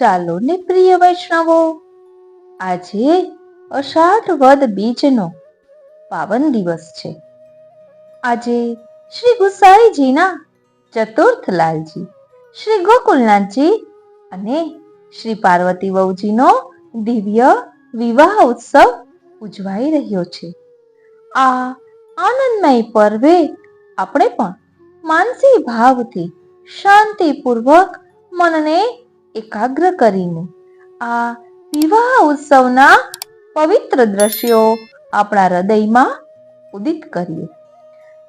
ચાલો ને પ્રિય વૈષ્ણવો, આજે અષાઢ વદ બીજનો પાવન દિવસ છે. આજે શ્રી ગુસાઈજીના ચતુર્થ લાલજી, શ્રી ગોકુલનાથજી અને શ્રી પાર્વતી વહુજીનો દિવ્ય વિવાહ ઉત્સવ ઉજવાઈ રહ્યો છે. આ આનંદમય પર્વે આપણે પણ માનસી ભાવથી શાંતિપૂર્વક મનને એકાગ્ર કરીને આ વિવાહ ઉત્સવના પવિત્ર દ્રશ્યો આપણા હૃદયમાં ઉદિત કરીએ.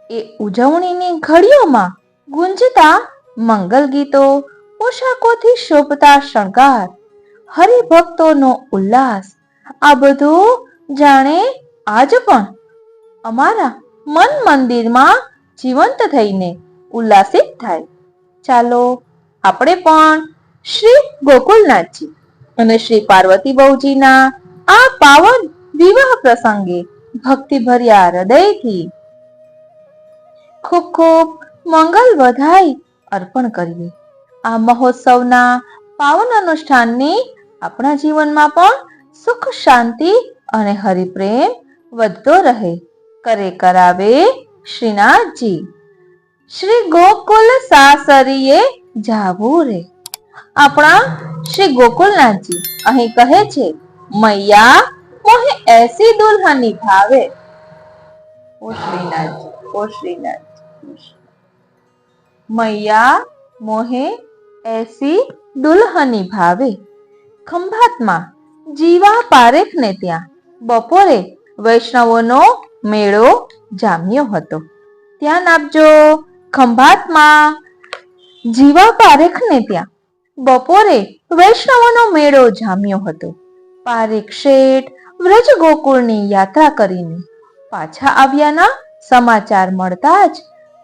એ ઉજવણીની ઘડીઓમાં ગુંજતા મંગલ ગીતો, પોશાકોથી શોભતા શણગાર, હરિભક્તોનો ઉલ્લાસ, આ બધું જાણે આજ પણ અમારા મન મંદિરમાં જીવંત થઈને ઉલ્લાસિત થાય. ચાલો, આપણે પણ શ્રી ગોકુલનાથજી અને શ્રી પાર્વતી બહુજીના આ પાવન વિવાહ પ્રસંગે ભક્તિભર્યા હૃદયથી ખૂબ ખૂબ મંગલ વધાઈ અર્પણ કરીએ. આ મહોત્સવના પાવન અનુષ્ઠાનની આપણા જીવનમાં પણ સુખ, શાંતિ અને હરિપ્રેમ વધતો રહે. કરે કરાવે શ્રીનાથજી. શ્રી ગોકુલ સાસરીએ જાવું રે. આપણા શ્રી ગોકુલનાથજી અહીં કહે છે, મૈયા, મોહે એસી દુલ્હની ભાવે ઓ શ્રીનાથજી ઓ શ્રીનાથજી. મૈયા, મોહે એસી દુલ્હની ભાવે ખંભાતમાં જીવા પારેખને ત્યાં બપોરે વૈષ્ણવોનો મેળો જામ્યો હતો. ધ્યાન આપજો ખંભાતમાં જીવા પારેખને ત્યાં બપોરે વૈષ્ણવોનો મેળો જામ્યો હતો. પારેખ શેઠ વ્રજ ગોકુળની યાત્રા કરીને પાછા આવ્યાના સમાચાર મળતા જ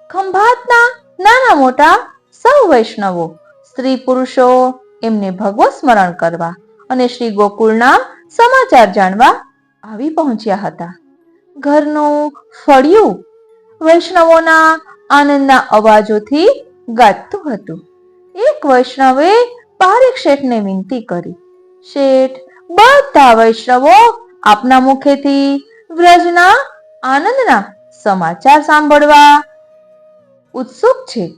ખંભાતના નાના મોટા સૌ વૈષ્ણવો, સ્ત્રી પુરુષો એમને ભગવત સ્મરણ કરવા અને શ્રી ગોકુળના સમાચાર જાણવા આવી પહોંચ્યા હતા. ઘરનું ફળિયું વૈષ્ણવોના આનંદના અવાજોથી ગાજતું હતું. એક વૈષ્ણવે પારેખ શેઠને વિનંતી કરી. શેઠ, બધા વૈષ્ણવો આપના મુખેથી વ્રજના આનંદના સમાચાર સાંભળવા ઉત્સુક છે.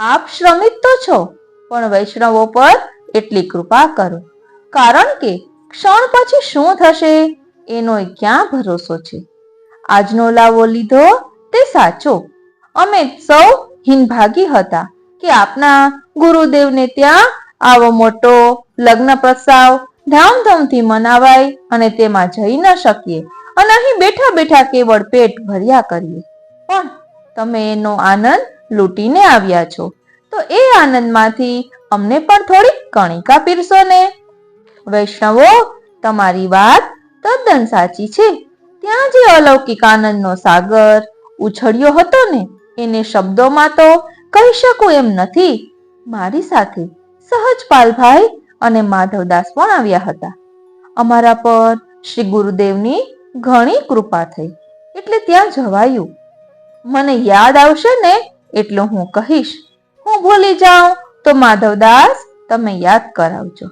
આપ શ્રમિત તો છો, પણ વૈષ્ણવો પર એટલી કૃપા કરો. કારણ કે ક્ષણ પછી શું થશે એનો ક્યાં ભરોસો છે? આજનો લાવો લીધો તે સાચો. અમે સૌ હિનભાગી હતા. કે આપના ગુરુદેવને ત્યાં આવો મોટો લગ્ન પ્રસ્તાવ ધામધૂમથી મનાવાય અને તેમાં જઈ ન શકીએ. અને અહીં બેઠા બેઠા કેવળ પેટ ભર્યા કરીએ. પણ તમે એનો આનંદ લૂંટીને આવ્યા છો. તો એ આનંદમાંથી અમને પણ થોડી કણિકા પીરસો ને. વૈષ્ણવો, તમારી વાત તદ્દન સાચી છે. ત્યાં જે અલૌકિક આનંદનો સાગર ઉછળ્યો હતો ને, એને શબ્દોમાં તો કહી શકું એમ નથી. મારી સાથે સહજપાલભાઈ અને માધવદાસ પણ આવ્યા હતા. અમારા પર શ્રી ગુરુદેવની ઘણી કૃપા થઈ. એટલે ત્યાં જવાયું. મને યાદ આવશે ને એટલું હું કહીશ. હું ભૂલી જાઉં તો માધવદાસ તમે યાદ કરાવજો.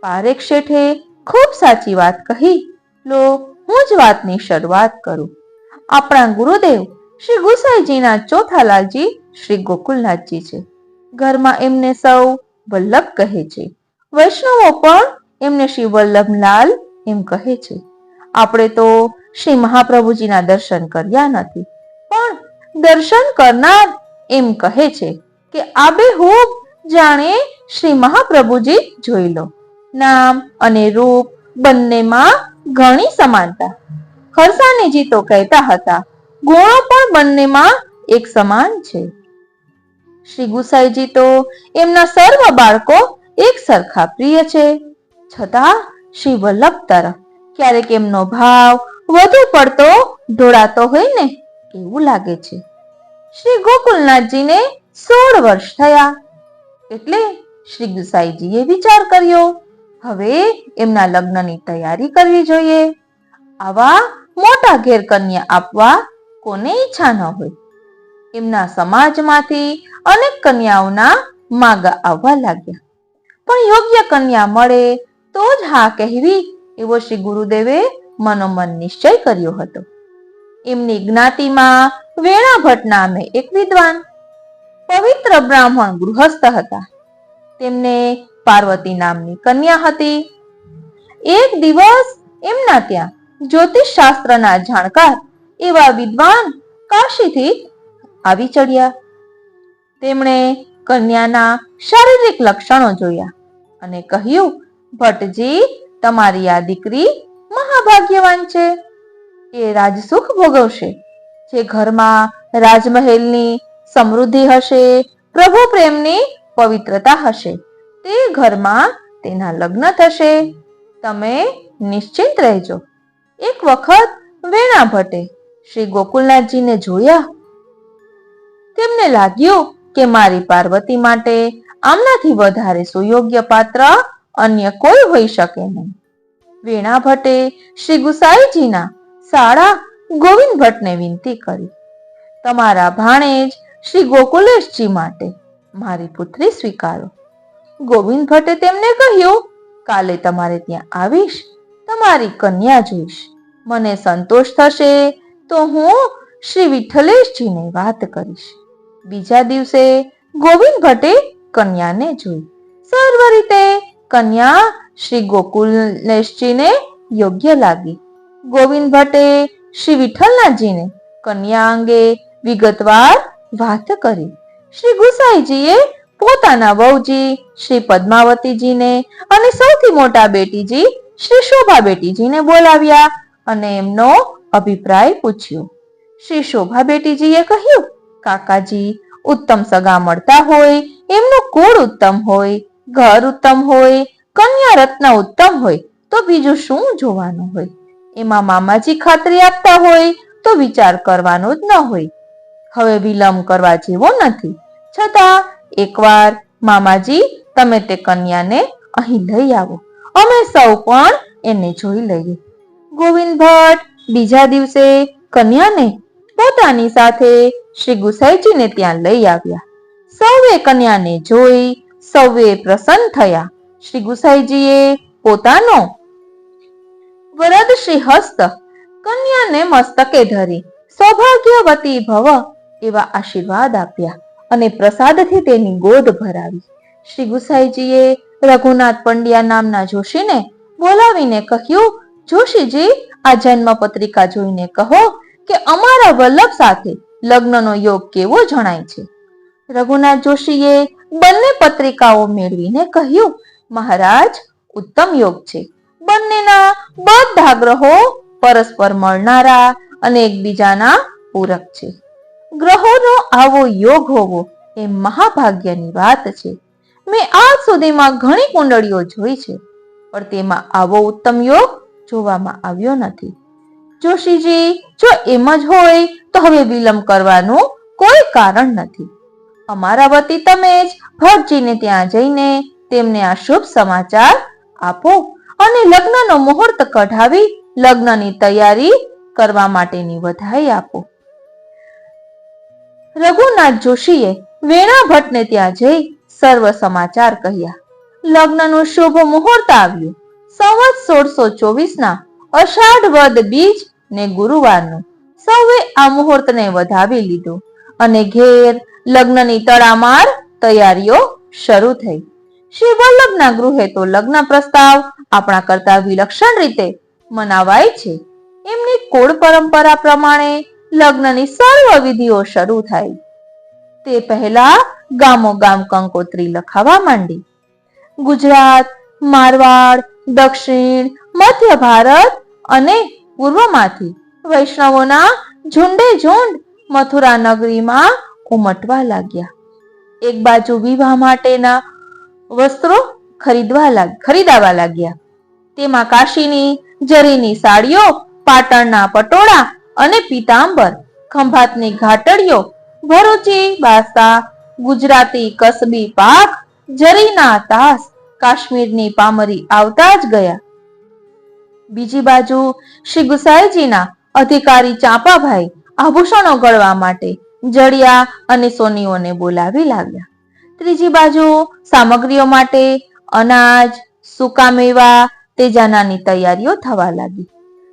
પારેખ શેઠે ખૂબ સાચી વાત કહી. લો, હું જ વાતની શરૂઆત કરું. આપણા ગુરુદેવ શ્રી ગુસાઈજીના ચોથા લાલજી શ્રી ગોકુલનાથજી છે. ઘરમાં એમને સૌ વલ્લભ કહે છે. વૈષ્ણવો પણ એમને શ્રી વલ્લભલાલ એમ કહે છે. આપણે તો શ્રી મહાપ્રભુજીના દર્શન કર્યા નથી. પણ દર્શન કરનાર એમ કહે છે કે આબેહૂબ જાણે શ્રી મહાપ્રભુજી જોઈ લો. નામ અને રૂપ બંનેમાં ઘણી સમાનતા. ખરસાનીજી તો કહેતા હતા ગુણો પણ બંનેમાં એક સમાન છે. શ્રી ગુસાઈજી તો એમના સર્વ બાળકો એક સરખા પ્રિય છે. છતાં શ્રી વલ્લભ તરફ ક્યારેક એમનો ભાવ વધુ પડતો ઢોળાતો હોય ને એવું લાગે છે. શ્રી ગોકુલનાથજીને સોળ વર્ષ થયા એટલે શ્રી ગુસાઈજીએ વિચાર કર્યો, હવે એમના લગ્નની તૈયારી કરવી જોઈએ. આવા મોટા ઘેર કન્યા આપવા કોને ઈચ્છા ન હોય? એમના સમાજમાંથી અનેક કન્યાઓના માગા આવવા લાગ્યા. પણ યોગ્ય કન્યા મળે તો જ હા કહેવી એવો શ્રી ગુરુદેવે મનોમન નિશ્ચય કર્યો હતો. એમની જ્ઞાતિમાં વેણા ભટ્ટ નામે એક વિદ્વાન, પવિત્ર બ્રાહ્મણ ગૃહસ્થ હતા. તેમને પાર્વતી નામની કન્યા હતી. એક દિવસ એમના ત્યાં જ્યોતિષ શાસ્ત્રના જાણકાર એવા વિદ્વાન કાશીથી આવી ચડ્યા. તેમણે કન્યાના શારીરિક લક્ષણો જોયા અને કહ્યું, ભટ્ટજી, તમારી આ દીકરી મહાભાગ્યવાન છે. એ રાજસુખ ભોગવશે. જે ઘરમાં રાજમહેલની સમૃદ્ધિ હશે, પ્રભુ પ્રેમની પવિત્રતા હશે, તે ઘરમાં તેના લગ્ન થશે. તમે નિશ્ચિંત રહેજો. એક વખત વેણા ભટ્ટે શ્રી ગોકુલનાથજીને જોયા. તેમને લાગ્યું કે મારી પાર્વતી માટે આમનાથી વધારે સુયોગ્ય પાત્ર અન્ય કોઈ હોઈ શકે નહીં. વીણા ભટ્ટે શ્રી ગુસાઈજીના શાળા ગોવિંદ ભટ્ટને વિનંતી કરી. તમારા ભાણેજ શ્રી ગોકુલેશજી માટે મારી પુત્રી સ્વીકારો. ગોવિંદ ભટ્ટે તેમને કહ્યું, કાલે તમારે ત્યાં આવીશ, તમારી કન્યા જોઈશ. મને સંતોષ થશે તો હું શ્રી વિઠ્ઠલેશજીને વાત કરીશ. બીજા દિવસે ગોવિંદ ભટ્ટે કન્યાને જોઈ. સર્વ રીતે કન્યા શ્રી ગોકુલેશજીને યોગ્ય લાગી. ગોવિંદ ભટ્ટે શ્રી વિઠ્ઠલનાથજીને કન્યા અંગે વિગતવાર વાત કરી. શ્રી ગુસાઈજીએ પોતાના વહુજી શ્રી પદ્માવતીજીને અને સૌથી મોટા બેટીજી શ્રી શોભા બેટીજીને બોલાવ્યા અને એમનો અભિપ્રાય પૂછ્યો. શ્રી શોભા બેટીજીએ કહ્યું, કાકાજી, ઉત્તમ સગા મળતા હોય, એમનું કુળ ઉત્તમ હોય, ઘર ઉત્તમ હોય, કન્યા રત્ન ઉત્તમ હોય, તો બીજું શું જોવાનું હોય? એમાં મામાજી ખાતરી આપતા હોય, તો વિચાર કરવાનો જ ન હોય. હવે વિલંબ કરવા જેવો નથી. છતાં, એકવાર, મામાજી, તમે તે કન્યાને અહીં લઈ આવો. અમે સૌ પણ એને જોઈ લઈએ. ગોવિંદ ભટ્ટ બીજા દિવસે કન્યાને પોતાની સાથે શ્રી ગુસાઈજીને ત્યાં લઈ આવ્યા. સૌએ કન્યાને જોઈ, સૌએ પ્રસન્ન થયા. શ્રી ગુસાઈજીએ પોતાનો વરદ શ્રી હસ્ત કન્યાને મસ્તકે ધરી, સૌભાગ્યવતી ભવ એવા આશીર્વાદ આપ્યા અને પ્રસાદથી તેની ગોદ ભરાવી. શ્રી ગુસાઈજીએ રઘુનાથ પંડ્યા નામના જોશીને બોલાવીને કહ્યું જોશીજી, આ જન્મ પત્રિકા જોઈને કહો કે અમારા વલ્લભ સાથે લગ્નનો યોગ કેવો જણાય છે? રઘુનાથ જોશીએ બંને પત્રિકાઓ મેળવીને કહ્યું, મહારાજ, ઉત્તમ યોગ છે. બંનેના બધા ગ્રહો પરસ્પર મળનારા અને એકબીજાના પૂરક છે. ગ્રહોનો આવો યોગ હોવો એ મહાભાગ્યની વાત છે. મેં આજ સુધીમાં ઘણી કુંડળીઓ જોઈ છે, પણ તેમાં આવો ઉત્તમ યોગ જોવામાં આવ્યો નથી. જોશીજી, જો એમ જ હોય, તો હવે વિલંબ કરવાનું કોઈ કારણ નથી. અમારા વતી તમે જ ભટ્ટજીને ત્યાં જઈને તેમને આ શુભ સમાચાર આપો અને લગ્નનો મુહૂર્ત કઢાવી લગ્નની તૈયારી કરવા માટેની વધાઈ આપો. રઘુનાથ જોશીએ વેણા ભટ્ટને ત્યાં જઈ સર્વ સમાચાર કહ્યા. લગ્નનું શુભ મુહૂર્ત આવ્યું. સંવત સોળસો ચોવીસ ના અષાઢ વદ બીજ ને ગુરુવારનું સૌએ આ મુહૂર્તને વધાવી લીધું અને ઘેર લગ્નની તડામાર તૈયારીઓ શરૂ થઈ. શ્રી વલ્લભના ગૃહે તો લગ્ન પ્રસ્તાવ આપણા કરતા વિલક્ષણ રીતે મનાવાય છે. એમની કોળ પરંપરા પ્રમાણે લગ્નની સર્વ વિધિઓ શરૂ થઈ તે પહેલા ગામો ગામ કંકોત્રી લખાવા માંડી. ગુજરાત, મારવાડ દક્ષિણ, મધ્ય ભારત અને પૂર્વમાંથી વૈષ્ણવોના ઝુંડે ઝુંડ મથુરા નગરીમાં ઉમટવા લાગ્યા. એક બાજુ વિવાહ માટેના વસ્ત્રો ખરીદવા ખરીદાવા લાગ્યા. તેમાં કાશીની જરીની સાડીઓ, પાટણના પટોળા અને પીતાંબર, ખંભાતની ઘાટડીઓ, ભરૂચી, બાસા, ગુજરાતી કસબી પાક જરીના તાસ કાશ્મીરની પામરી આવતા જ ગયા. બીજી બાજુ શ્રી ગુસાઈજીના અધિકારી ચાંપાભાઈ આભૂષણો ગળવા માટે જડિયા અને સોનીઓને બોલાવી લાવ્યા ત્રીજી બાજુ સામગ્રીઓ માટે અનાજ, સૂકા મેવા, તેજાનાની તૈયારીઓ થવા લાગી.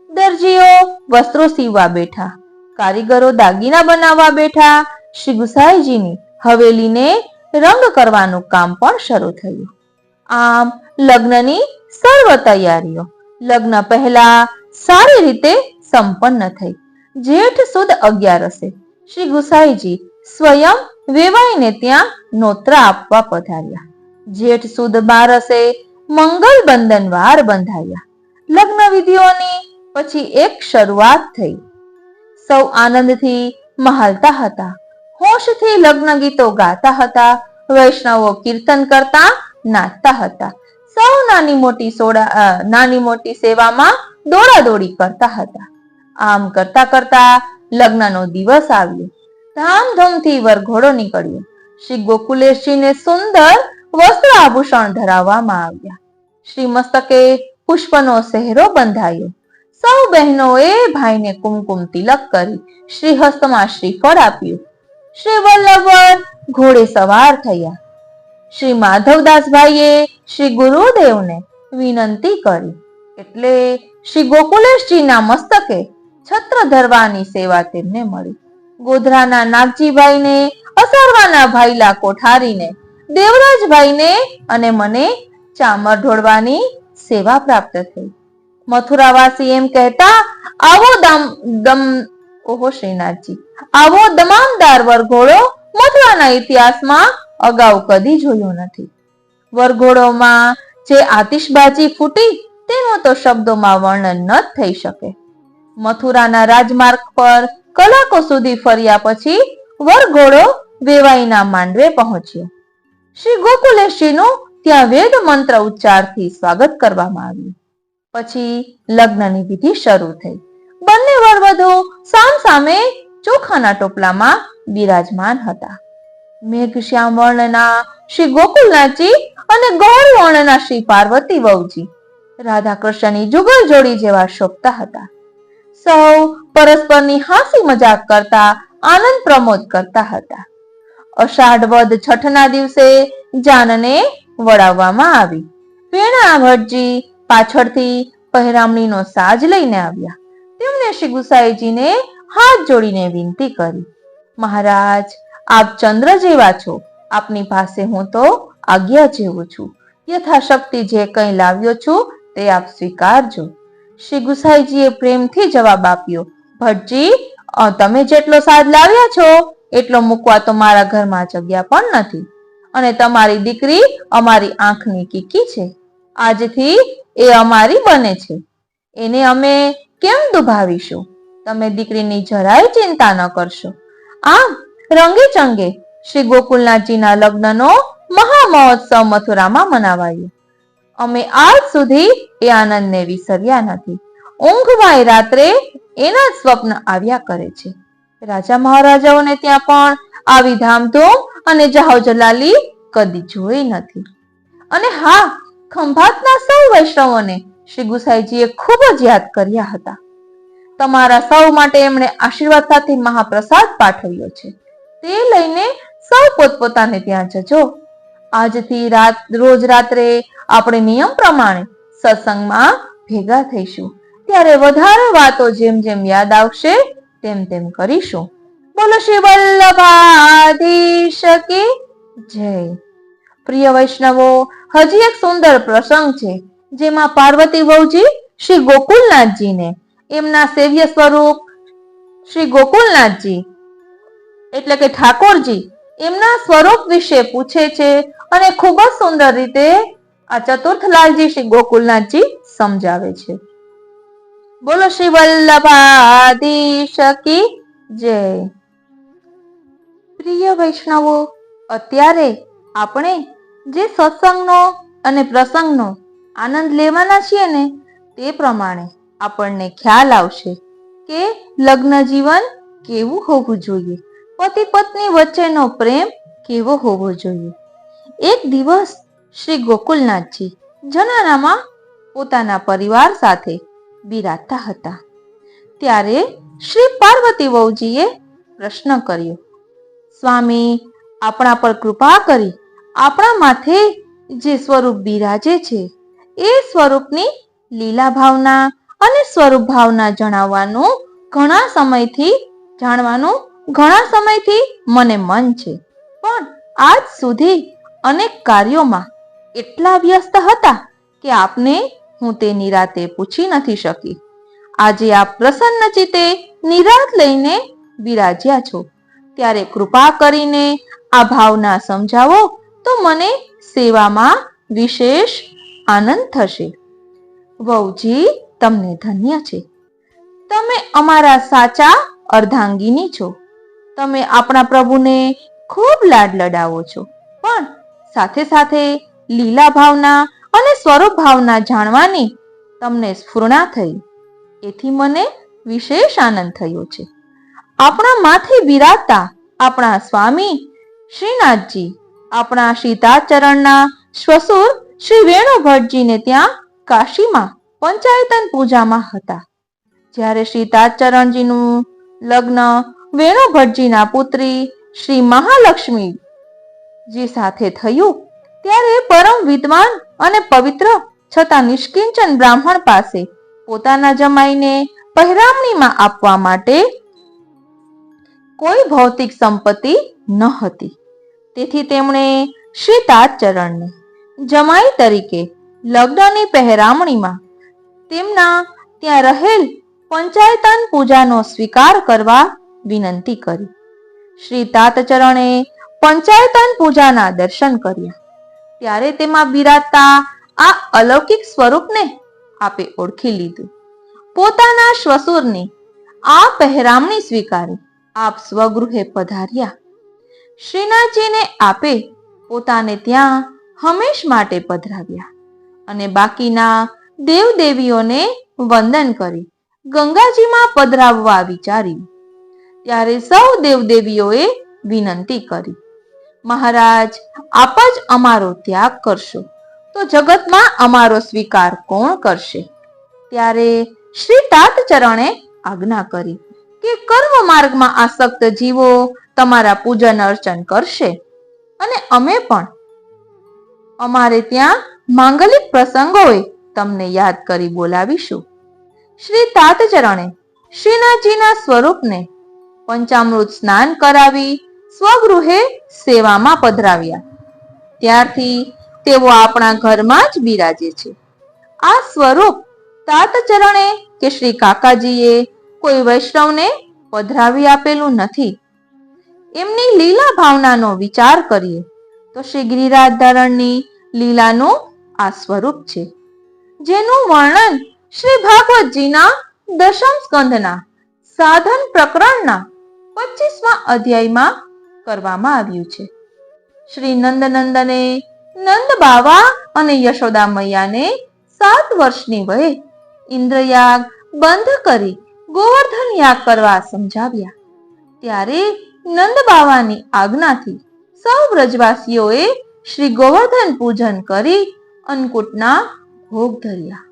દરજીઓ વસ્ત્રો સીવવા બેઠા, કારીગરો દાગીના બનાવવા બેઠા, શ્રી ગુસાઈજીની હવેલીને રંગ કરવાનું કામ પણ શરૂ થયું. આમ લગ્નની સર્વ તૈયારીઓ. લગ્ન પહેલા સારી રીતે સંપન્ન થઈ. જેઠ સુદ અગિયારસે શ્રી ગુસાઈજી સ્વયં વેવાઈને ત્યાં નોતરા આપવા પધાર્યા. જેઠ સુદ બારસે મંગલ બંધન વાર બંધાયા. લગ્ન વિધિઓની પછી એક શરૂઆત થઈ. સૌ આનંદથી મહાલતા હતા. હોશથી લગ્ન ગીતો ગાતા હતા. વૈષ્ણવો કીર્તન કરતા નાચતા હતા. સૌ નાની મોટી સોડા નાની મોટી સેવામાં દોડાદોડી કરતા હતા. આમ કરતા કરતા લગ્નનો દિવસ આવ્યો. ધામધૂમથી વરઘોડો નીકળ્યો. શ્રી ગોકુલેશજીને સુંદર વસ્ત્ર આભૂષણ ધરાવવામાં આવ્યા. શ્રી મસ્તકે પુષ્પનો સહેરો બંધાયો. સૌ બહેનોએ ભાઈને કુમકુમ તિલક કરી શ્રી હસ્તમાં શ્રીફળ આપ્યું. શ્રી વલ્લભ ઘોડે સવાર થયા. શ્રી માધવદાસભાઈએ શ્રી ગુરુદેવને વિનંતી કરી. એટલે શ્રી ગોકુલેશજીના મસ્તકે છત્ર ધરવાની સેવા તેમને મળી. ગોધરાના નાગજીભાઈને, અસારવાના ભાઈલા કોઠારીને, દેવરાજભાઈને અને મને ચામર ઢોળવાની સેવા પ્રાપ્ત થઈ. મથુરાવાસી એમ કહેતા, આવો દમ દમ, ઓહો શ્રીનાથજી, આવો દમામદાર વરઘોડો મથુરાના ઇતિહાસમાં અગાઉ કદી જોયો નથી. વરઘોડોમાં જે આતિશબાજી ફૂટી, તેનો તો શબ્દોમાં વર્ણન ન થઈ શકે. મથુરાના રાજમાર્ગ પર કલાકો સુધી ફર્યા પછી વરઘોડો વેવાઈના માંડવે પહોંચ્યો. શ્રી ગોકુલેશજીનું ત્યાં વેદ મંત્ર ઉચ્ચારથી સ્વાગત કરવામાં આવ્યું. પછી લગ્નની વિધિ શરૂ થઈ. બંને વરવધુ સામ સામે ચોખાના ટોપલામાં બિરાજમાન હતા. મેઘશ્યામ વર્ણના શ્રી ગોકુલનાથજી અને ગૌર વર્ણના શ્રી પાર્વતી વહુજી. રાધા કૃષ્ણની જુગલ જોડી જેવા શોભતા હતા. સૌ પરસ્પરની હાસી મજાક કરતા, આનંદ પ્રમોદ કરતા હતા. અષાઢ વદ છઠના દિવસે જાનને વળાવવામાં આવી. વેણા ભટ્ટજી પાછળથી પહેરામણીનો સાજ લઈને આવ્યા. તેમણે શ્રી ગુસાઈજીને હાથ જોડીને વિનંતી કરી. મહારાજ આપ ચંદ્ર જેવા છો. આપની પાસે હું તો આજ્ઞા જેવો છું. યથાશક્તિ જે કંઈ લાવ્યો છું, તે આપ સ્વીકારજો. શ્રી ગુસાઈજીએ પ્રેમથી જવાબ આપ્યો ભટ્ટજી તમે જેટલો સાદ લાવ્યા છો, એટલો મૂકવા તો મારા ઘરમાં જગ્યા પણ નથી. અને તમારી દીકરી અમારી આંખની કીકી છે. આજથી એ અમારી બને છે. એને અમે કેમ દુભાવીશું? તમે દીકરીની જરાય ચિંતા ન કરશો. આમ રંગે ચંગે શ્રી ગોકુલનાથજીના લગ્નનો મહામહોત્સવ મથુરામાં મનાવાયો. અમે આજ સુધી એ આનંદને વિસર્યા નથી. ઊંઘવાય રાત્રે એના સ્વપ્ન આવ્યા કરે છે. રાજા મહારાજાઓને ત્યાં પણ આવી ધામધૂમ અને જાહો જલાલી કદી જોઈ નથી. અને હા, ખંભાતના સૌ વૈષ્ણવોને શ્રી ગુસાઈજીએ ખૂબ જ યાદ કર્યા હતા. તમારા સૌ માટે એમણે આશીર્વાદ સાથે મહાપ્રસાદ પાઠવ્યો છે. તે લઈને સૌ પોતપોતાને ત્યાં જજો. આજથી રાત, રોજ રાત્રે આપણે નિયમ પ્રમાણે સત્સંગમાં ભેગા થઈશું. ત્યારે વધારે વાતો જેમ જેમ યાદ આવશે, તેમ તેમ કરીશું. બોલો શ્રી વલ્લભાધીશ કે જય. પ્રિય વૈષ્ણવો, હજી એક સુંદર પ્રસંગ છે, જેમાં પાર્વતી વહુજી શ્રી ગોકુલનાથજીને, એમના સેવ્ય સ્વરૂપ શ્રી ગોકુલનાથજી એટલે કે ઠાકોરજી એમના સ્વરૂપ વિશે પૂછે છે અને ખૂબ જ સુંદર રીતે આ ચતુર્થલાલજી શ્રી ગોકુલનાથજી સમજાવે છે. બોલો શ્રી વલ્લભાધીશ કી જય. પ્રિય વૈષ્ણવો, અત્યારે આપણે જે સત્સંગનો અને પ્રસંગનો આનંદ લેવાના છીએ ને તે પ્રમાણે આપણને ખ્યાલ આવશે કે લગ્ન જીવન કેવું હોવું જોઈએ. પતિ પત્ની વચ્ચેનો પ્રેમ કેવો હોવો જોઈએ? એક દિવસ શ્રી ગોકુલનાથજી જનાનામાં પોતાના પરિવાર સાથે બિરાજતા હતા. ત્યારે શ્રી પાર્વતી વહુજીએ પ્રશ્ન કર્યો, સ્વામી, આપણા પર કૃપા કરી આપણા માથે જે સ્વરૂપ બિરાજે છે, એ સ્વરૂપની લીલા ભાવના અને સ્વરૂપ ભાવના જણાવવાનું ઘણા સમયથી જાણવાનું ઘણા સમયથી મને મન છે. પણ આજ સુધી અનેક કાર્યોમાં એટલા વ્યસ્ત હતા કે આપને હું તે નિરાતે પૂછી નથી શકી. આજે આપ પ્રસન્ન ચિતે નિરાત લઈને બિરાજ્યા છો. ત્યારે કૃપા કરીને આ ભાવના સમજાવો તો મને સેવામાં વિશેષ આનંદ થશે. વહુજી, તમને ધન્ય છે. તમે અમારા સાચા અર્ધાંગીની છો. તમે આપણા પ્રભુને ખૂબ લાડ લડાવો છો. પણ સાથે સાથે લીલા ભાવના અને સ્વરૂપ ભાવના જાણવાની તમને સ્ફૂર્ણા થઈ. એથી મને વિશેષ આનંદ થયો છે. આપણા માથે બિરાજતા આપણા સ્વામી શ્રીનાથજી આપણા સીતાચરણના શ્વસુર શ્રી વેણુ ભટ્ટજીને ત્યાં કાશીમાં પંચાયતન પૂજામાં હતા. જ્યારે સીતાચરણજીનું લગ્ન વેણુ ભટ્ટજીના પુત્રી શ્રી મહાલક્ષ્મી. જી સાથે થયું, ત્યારે પરમ વિદ્વાન અને પવિત્ર છતાં નિષ્કિંચન બ્રાહ્મણ પાસે પોતાના જમાઈને પહેરામણીમાં આપવા માટે કોઈ ભૌતિક સંપત્તિ ન હતી. તેથી તેમણે શ્રી તાજચરણને જમાઈ તરીકે લગ્નની પહેરામણીમાં તેમના ત્યાં રહેલ પંચાયતન પૂજાનો સ્વીકાર કરવા વિનંતી કરી. શ્રી તાતચરણે પંચાયતન પૂજાના દર્શન કર્યા. ત્યારે તેમાં બિરાજતા આ અલૌકિક સ્વરૂપને આપે ઓળખી લીધું. પોતાના શ્વસુરની આ પહેરામણી સ્વીકારી આપ સ્વગૃહે પધાર્યા. શ્રીનાથજીને આપે પોતાને ત્યાં હંમેશ માટે પધરાવ્યા અને બાકીના દેવદેવીઓને વંદન કરી ગંગાજીમાં પધરાવવા વિચાર્યું. ત્યારે સૌ દેવદેવીઓએ વિનંતી કરી. મહારાજ, આપ જ અમારો ત્યાગ કરશો. તો જગતમાં અમારો સ્વીકાર કોણ કરશે? ત્યારે શ્રી તાતચરણે આજ્ઞા કરી કે કર્મ માર્ગમાં આસક્ત જીવો તમારા પૂજન અર્ચન કરશે. અને અમે પણ. અમારે ત્યાં માંગલિક પ્રસંગોએ તમને યાદ કરી બોલાવીશું. શ્રી તાતચરણે શ્રીનાથજીના સ્વરૂપને પંચામૃત સ્નાન કરાવી, સ્વગૃહે સેવામાં પધરાવ્યા. ત્યારથી તેઓ આપણા ઘરમાં જ બિરાજે છે. આ સ્વરૂપ તાતચરણે કે શ્રી કાકાજીએ કોઈ વૈષ્ણવને પધરાવી આપેલું નથી. એમની લીલા ભાવનાનો વિચાર કરીએ તો શ્રી ગિરિરાજ ધરણની લીલાનું આ સ્વરૂપ છે. જેનું વર્ણન શ્રી ભાગવતજીના દશમ સ્કંધના સાધન પ્રકરણના પચીસમા અધ્યાયમાં કરવામાં આવ્યું છે. શ્રી નંદનંદને નંદ બાવા અને યશોદા મૈયાને સાત વર્ષની વયે ઇન્દ્રયાગ બંધ કરી ગોવર્ધન યાગ કરવા સમજાવ્યા. ત્યારે નંદ બાવાની આજ્ઞાથી સૌ વ્રજવાસીઓએ શ્રી ગોવર્ધન પૂજન કરી અન્નકૂટના ભોગ ધર્યા.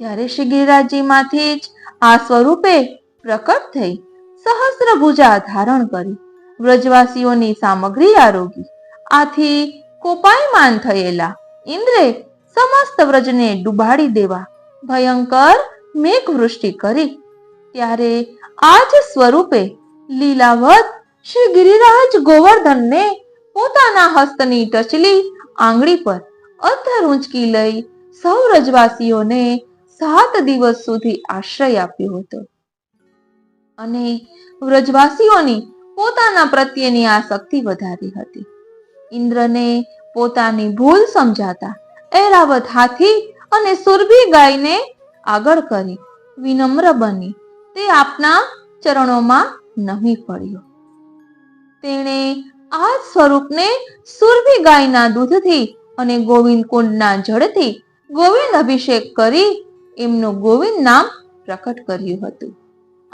ત્યારે શ્રી ગિરિરાજજીમાંથી જ આ સ્વરૂપે પ્રકટ થઈ સહસ્ત્ર ભુજા ધારણ કરી. વ્રજવાસીઓની સામગ્રી આરોગી. આથી કોપાયમાન થયેલા ઇન્દ્રે સમસ્ત વ્રજને ડુબાડી દેવા ભયંકર મેઘવૃષ્ટિ કરી. ત્યારે આ જ સ્વરૂપે લીલાવત શ્રી ગિરિરાજ ગોવર્ધનને પોતાના હસ્તની ટચલી આંગળી પર અધર ઊંચકી લઈ સૌ રજવાસીઓને સાત દિવસ સુધી આશ્રય આપ્યો હતો. અને વ્રજવાસીઓની પોતાના પ્રત્યેની આસક્તિ વધારી હતી. ઇન્દ્રને પોતાની ભૂલ સમજાતા એરાવત હાથી અને સુરભી ગાયને આગળ કરી વિનમ્ર બની. તે આપના ચરણોમાં નમી પડ્યો. તેણે આ સ્વરૂપને સુરભી ગાયના દૂધથી અને ગોવિંદ કુંડના જળથી ગોવિંદ અભિષેક કરી એમનું ગોવિંદ નામ પ્રકટ કર્યું હતું.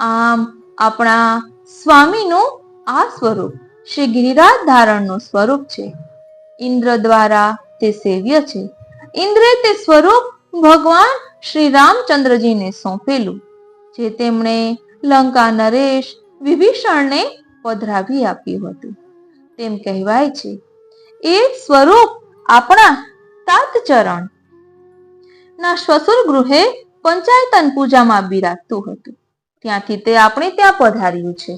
આમ આપણા સ્વામીનું આ સ્વરૂપ શ્રી ગિરિરાજ ધારણનું સ્વરૂપ છે. ઇન્દ્ર દ્વારા તે સેવ્ય છે. ઇન્દ્રે તે સ્વરૂપ ભગવાન શ્રી રામચંદ્રજીને સોંપેલું, જે તેમણે લંકા નરેશ વિભીષણને પધરાવી આપ્યું હતું. તેમ કહેવાય છે, એ સ્વરૂપ આપણા તાતચરણ. ના શ્વસુર ગૃહે પંચાયતન પૂજામાં બિરાજતું હતું. ત્યાંથી તે આપણે ત્યાં પધાર્યું છે.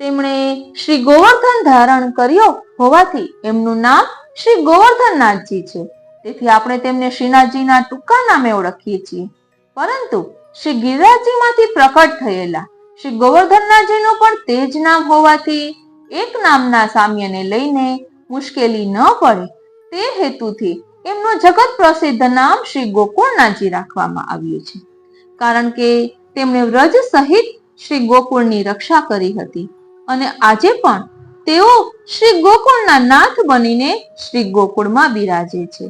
તેમણે શ્રી ગોવર્ધન ધારણ કર્યો હોવાથી એમનું નામ શ્રી ગોવર્ધનનાથજી છે. તેથી આપણે તેમને શ્રીનાથજીના ટૂંકા નામે ઓળખીએ છીએ. પરંતુ શ્રી ગિરિરાજજીમાંથી પ્રકટ થયેલા શ્રી ગોવર્ધનનાથજીનું પણ તે જ નામ હોવાથી એક નામના સામ્યને લઈને મુશ્કેલી ન પડે તે હેતુથી એમનું જગત પ્રસિદ્ધ નામ શ્રી ગોકુળનાથજી રાખવામાં આવ્યું છે. કારણ કે તેમણે વ્રજ સહિત શ્રી ગોકુળની રક્ષા કરી હતી. અને આજે પણ તેઓ શ્રી ગોકુળના નાથ બનીને શ્રી ગોકુળમાં બિરાજે છે.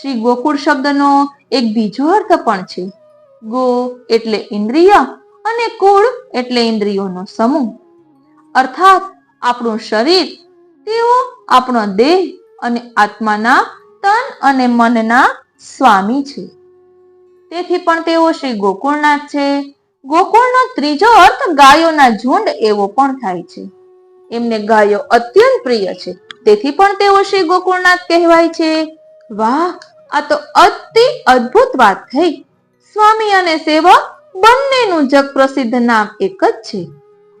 શ્રી ગોકુળ શબ્દનો એક બીજો અર્થ પણ છે. ગો એટલે ઇન્દ્રિય અને કુળ એટલે ઇન્દ્રિયોનો સમૂહ. અર્થાત આપણું શરીર, તેઓ આપણો દેહ અને આત્માના તન અને મનના સ્વામી છે. તેથી પણ તેઓ શ્રી ગોકુળનાથ છે. ગોકુળનો ત્રીજો અર્થ ગાયોના ઝુંડ એવો પણ થાય છે. એમને ગાયો અત્યંત પ્રિય છે. તેથી પણ તેઓ શ્રી ગોકુળનાથ કહેવાય છે. વાહ, આ તો અતિ અદ્ભુત વાત થઈ. સ્વામી અને સેવક બંનેનું જગ પ્રસિદ્ધ નામ એક જ છે.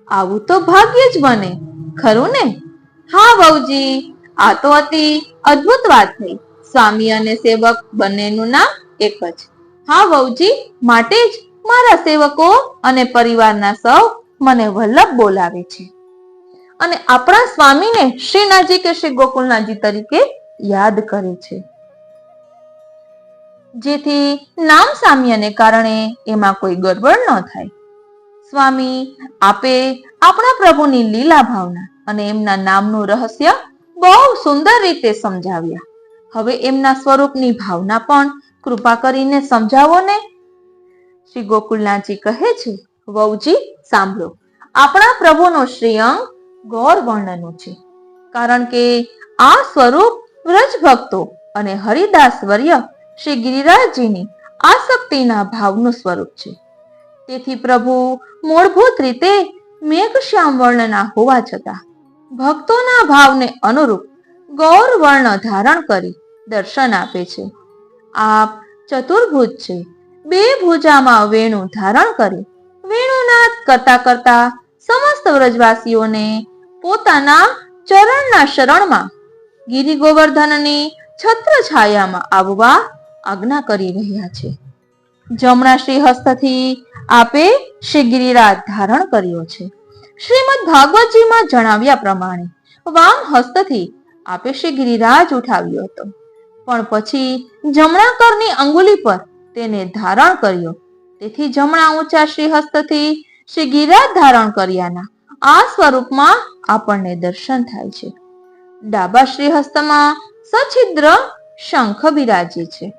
આવું તો ભાગ્ય જ બને, ખરું ને? હા, વહુજી, આ તો અતિ અદ્ભુત વાત થઈ. સ્વામી અને સેવક બંનેનું નામ એક જ. હા વહુજી, માટે જ મારા સેવકો અને પરિવારના સૌ મને વલ્લભ બોલાવે છે. અને આપણા સ્વામીને શ્રીનાથજી કે શ્રી ગોકુલનાથજી તરીકે યાદ કરે છે. જેથી નામ સામ્યને કારણે એમાં કોઈ ગડબડ ન થાય. સ્વામી આપે આપણા પ્રભુની લીલા ભાવના અને એમના નામનું રહસ્ય બહુ સુંદર રીતે સમજાવ્યા. હવે એમના સ્વરૂપની ભાવના પણ કૃપા કરીને સમજાવો ને. શ્રી ગોકુલનાથજી કહે છે, વહુજી, સાંભળો. આપણા પ્રભુનો શ્રેયંક ગૌર વર્ણનું છે. કારણ કે આ સ્વરૂપ વ્રજ ભક્તો અને હરિદાસ વર્ય શ્રી ગિરિરાજજીની આસક્તિના ભાવનું સ્વરૂપ છે. તેથી પ્રભુ મૂળભૂત રીતે મેઘશ્યામ વર્ણના હોવા છતાં ભક્તોના ભાવને અનુરૂપ ગૌર વર્ણ ધારણ કરી દર્શન આપે છે. આપ ચતુર્ભુજ છે. બે ભુજામાં વેણુ ધારણ કરી વેણુનાદ કરતા કરતા સમસ્ત વ્રજવાસીઓને પોતાના ચરણના શરણમાં ગિરિ ગોવર્ધનની છત્ર છાયામાં આવવા આજ્ઞા કરી રહ્યા છે. જમણા શ્રી હસ્તથી આપે શ્રી ગિરિરાજ ધારણ કર્યો છે. શ્રીમદ ભાગવતજીમાં જણાવ્યા પ્રમાણે વામ હસ્તથી આપે શ્રી ગિરિરાજ ઉઠાવ્યો હતો. પણ પછી જમણા કરની અંગુલી પર તેને ધારણ કર્યો. તેથી જમણા ઊંચા શ્રી હસ્તથી શ્રી ગિરિરાજ ધારણ કર્યાના આ સ્વરૂપમાં આપણને દર્શન થાય છે. ડાબા શ્રી હસ્તમાં સછિદ્ર શંખ બિરાજે છે.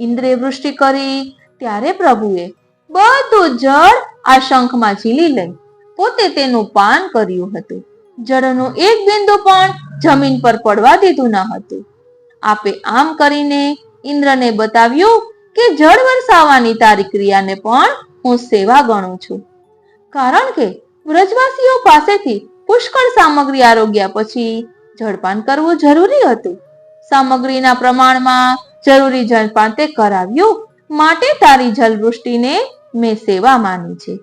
ઇન્દ્રે વૃષ્ટિ કરી ત્યારે પ્રભુએ બધું જળ આ શંખમાં ઝીલી લઈ પોતે તેનું પાન કર્યું હતું. જળનું એક બિંદુ પણ જમીન પર પડવા દીધું ન હતું. આપે આમ કરીને ઇન્દ્રને બતાવ્યું કે જળ વરસાવવાની તારી ક્રિયાને પણ હું સેવા ગણું છું. કારણ કે વ્રજવાસીઓ પાસેથી પુષ્કળ સામગ્રી આરોગ્યા પછી જળપાન કરવું જરૂરી હતું. સામગ્રીના પ્રમાણમાં જરૂરી જળપાન તે કરાવ્યું માટે તારી જલવૃષ્ટિને મેં સેવા માની છે.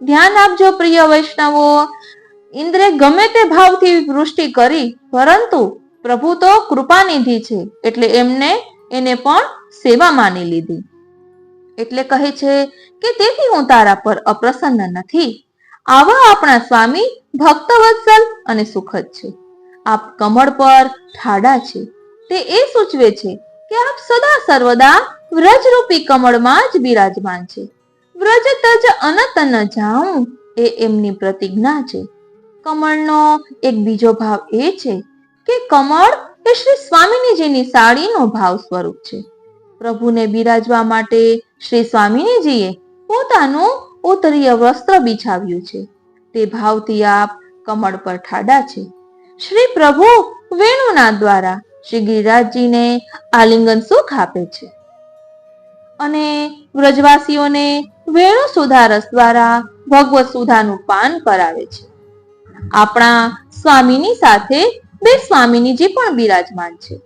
ધ્યાન આપજો પ્રિય વૈષ્ણવો, ઇન્દ્રે ગમે તે ભાવથી વૃષ્ટિ કરી, પરંતુ પ્રભુ તો કૃપાનિધિ છે, એટલે એમને એને પણ સેવા માની લીધી. એટલે કહે છે કે તેથી હું તારા પર અપ્રસન્ન નથી. આવા આપણા સ્વામી ભક્તવત્સલ અને સુખદ છે. આપ કમળ પર ઠાડા છે. તે એ સૂચવે છે કે આપ સદા સર્વદા વ્રજરૂપી કમળમાં જ બિરાજમાન છે. વ્રજ તજ અનત ન જાઉં એ એમની પ્રતિજ્ઞા છે. કમળનો એક બીજો ભાવ એ છે કે કમળ એ શ્રી સ્વામિનીજીની સાડીનો ભાવ સ્વરૂપ છે. પ્રભુને બિરાજવા માટે શ્રી સ્વામિનીજીએ પોતાનું ઉત્તરીય વસ્ત્ર બિછાવ્યું છે. તે ભાવથી આપ કમળ પર ઠાડા છે. શ્રી પ્રભુ વેણુના દ્વારા શ્રી ગિરિરાજજીને આલિંગન સુખ આપે છે. અને વ્રજવાસીઓને વેણુ સુધારસ દ્વારા ભગવત સુધાનું પાન કરાવે છે. આપણા સ્વામીની સાથે બે સ્વામીનીજી પણ બિરાજમાન છે.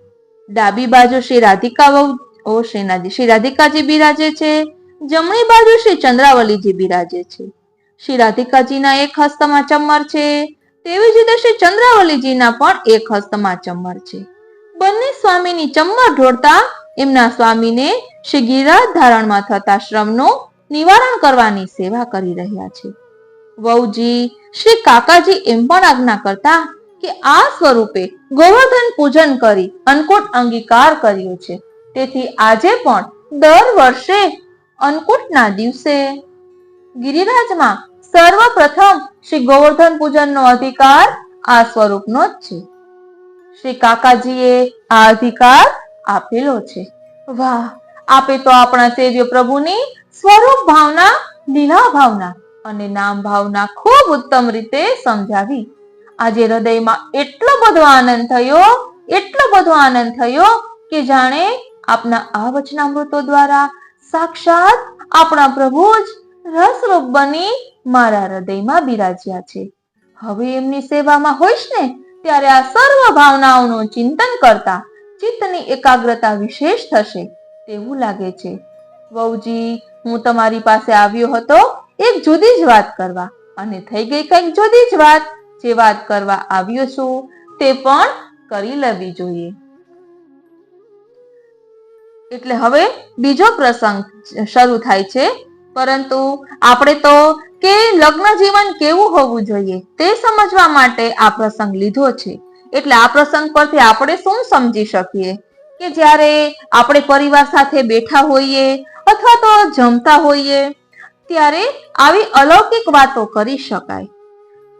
ડાબી બાજુ શ્રી રાધિકા ઓ, શ્રીનાથજી. શ્રી રાધિકાજી બિરાજે છે. જમણી બાજુ શ્રી ચંદ્રાવલીજી બિરાજે છે. શ્રી રાધિકાજીના એક હસ્તમાં ચમર છે. તેવી જ રીતે શ્રી ચંદ્રાવલીજીના પણ એક હસ્તમાં ચમર છે. બંને સ્વામીની ચમર ઢોળતા એમના સ્વામીને શ્રી ગિરિરાજ ધારણમાં થતા શ્રમનું નિવારણ કરવાની સેવા કરી રહ્યા છે. વહુજી, શ્રી કાકાજી એમ પણ આજ્ઞા કરતા કે આ સ્વરૂપે ગોવર્ધન પૂજન કરી અન્નકૂટ અંગીકાર કર્યો છે. તેથી આજે પણ દર વર્ષે અન્નકૂટના દિવસે ગિરિરાજમાં સર્વપ્રથમ શ્રી ગોવર્ધન પૂજનનો અધિકાર આ સ્વરૂપનો જ છે. શ્રી કાકાજીએ આ અધિકાર આપેલો છે. વાહ, આપે તો આપણા સેવ્ય પ્રભુની સ્વરૂપ ભાવના, લીલા ભાવના અને નામ ભાવના ખૂબ ઉત્તમ રીતે સમજાવી. આજે હૃદયમાં એટલો બધો આનંદ થયો, એટલો બધો આનંદ થયો કે જાણે આપના આ વચનામૃતો દ્વારા સાક્ષાત આપણા પ્રભુ જ રસરૂપ બની મારા હૃદયમાં બિરાજ્યા છે. હવે એમની સેવામાં હોઈશ ને, ત્યારે આ સર્વ ભાવનાઓનું ચિંતન કરતા ચિત્તની એકાગ્રતા વિશેષ થશે તેવું લાગે છે. વહુજી, હું તમારી પાસે આવ્યો હતો, એક જુદી જ વાત કરવા અને થઈ ગઈ કંઈક જુદી જ વાત. જે વાત કરવા આવ્યો છું તે પણ કરી લેવી જોઈએ. એટલે હવે બીજો પ્રસંગ શરૂ થાય છે. પરંતુ આપણે તો કે લગ્ન જીવન કેવું હોવું જોઈએ તે સમજવા માટે આ પ્રસંગ લીધો છે. એટલે આ પ્રસંગ પરથી આપણે શું સમજી શકીએ? કે જ્યારે આપણે પરિવાર સાથે બેઠા હોઈએ અથવા તો જમતા હોઈએ, ત્યારે આવી અલૌકિક વાતો કરી શકાય.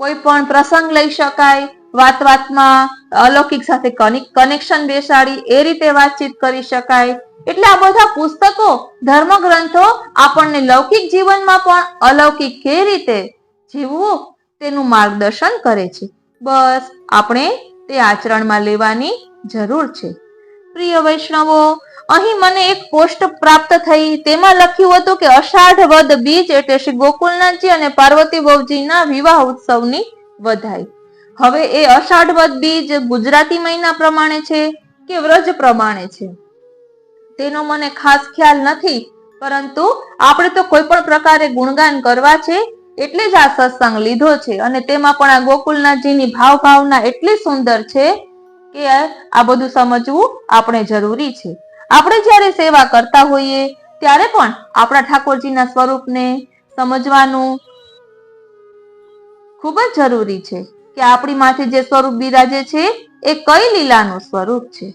કોઈ પણ પ્રસંગ લઈ શકાય વાત વાતમાં અલૌકિક સાથે કનેક્શન બેસાડી, એ રીતે વાતચીત કરી શકાય. એટલે આ બધા પુસ્તકો ધર્મ ગ્રંથો આપણને લૌકિક જીવનમાં પણ અલૌકિક કે રીતે જીવવું તેનું માર્ગદર્શન કરે છે. બસ, આપણે તે આચરણમાં લેવાની જરૂર છે. પ્રિય વૈષ્ણવો અહીં મને એક પોસ્ટ પ્રાપ્ત થઈ. તેમાં લખ્યું હતું કે અષાઢ વદ બીજ એટલે શ્રી ગોકુલનાથજી અને પાર્વતી બહુજીના વિવાહ ઉત્સવની વધાઈ. હવે એ અષાઢ વદ બીજ ગુજરાતી મહિના પ્રમાણે છે કે વ્રજ પ્રમાણે છે? તેનો મને ખાસ ખ્યાલ નથી, પરંતુ આપણે તો કોઈ પણ પ્રકારે ગુણગાન કરવા છે એટલે જ આ સત્સંગ લીધો છે અને તેમાં પણ આ ગોકુલનાથજીની ભાવ ભાવના એટલી સુંદર છે કે આ બધું સમજવું આપણે જરૂરી છે. આપણે જ્યારે સેવા કરતા હોઈએ, ત્યારે પણ આપણા ઠાકોરજીના સ્વરૂપને સમજવાનું ખૂબ જ જરૂરી છે કે આપણી માથે જે સ્વરૂપ બિરાજે છે, એ કઈ લીલાનું સ્વરૂપ છે.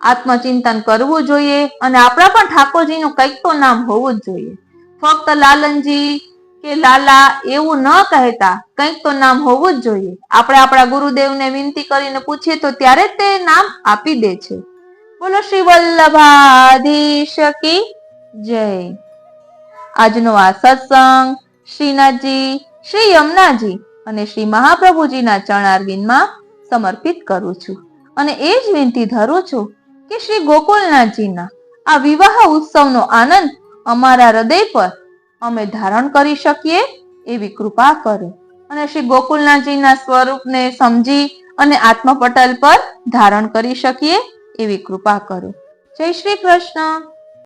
આત્મચિંતન કરવું જોઈએ અને આપણા પણ ઠાકોરજીનું કંઈક તો નામ હોવું જ જોઈએ. ફક્ત લાલનજી કે લાલા એવું ન કહેતા કંઈક તો નામ હોવું જ જોઈએ. આપણે આપણા ગુરુદેવને વિનંતી કરીને પૂછીએ તો ત્યારે તે નામ આપી દે છે. બોલો શ્રી વલ્લભાધીશ જય. આજનો આ સત્સંગ શ્રીનાથજી, શ્રી યમુનાજી અને શ્રી મહાપ્રભુજીના ચરણારવિંદમાં સમર્પિત કરું છું. અને એ જ વિનંતી ધરું છું કે શ્રી ગોકુલનાથજીના આ વિવાહ ઉત્સવનો આનંદ અમારા હૃદય પર અમે ધારણ કરી શકીએ એવી કૃપા કરો. અને શ્રી ગોકુલનાથજીના સ્વરૂપને સમજી અને આત્મપટલ પર ધારણ કરી શકીએ એવી કૃપા કરો. જય શ્રી કૃષ્ણ.